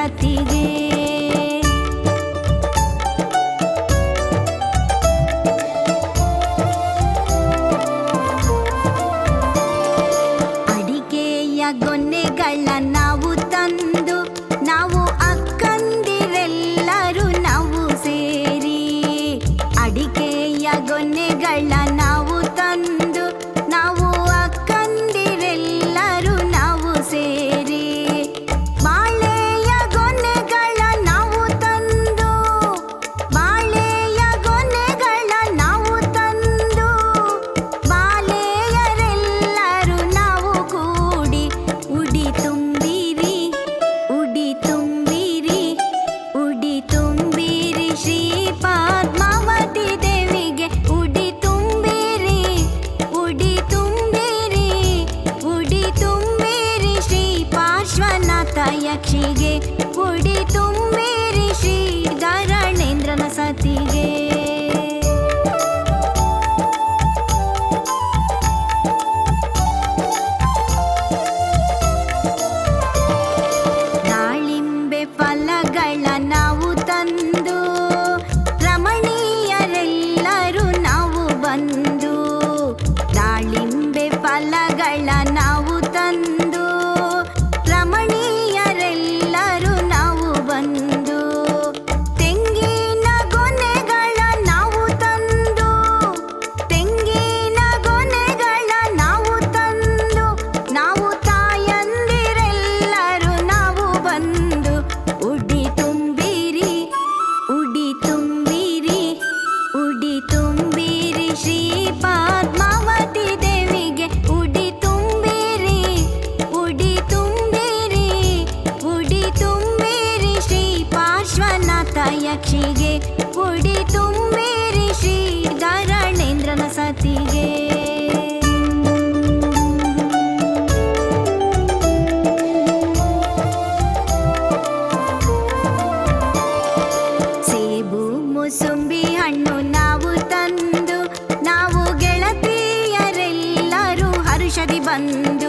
ಕತಿಗೆ ತುಂಬೇರಿ ಶ್ರೀಧರಣೇಂದ್ರನ ಸತಿಗೆ ಸೇಬು ಮುಸುಂಬಿ ಹಣ್ಣು ನಾವು ತಂದು ನಾವು ಗೆಳತಿಯರೆಲ್ಲರೂ ಹರುಷಧಿ ಬಂದು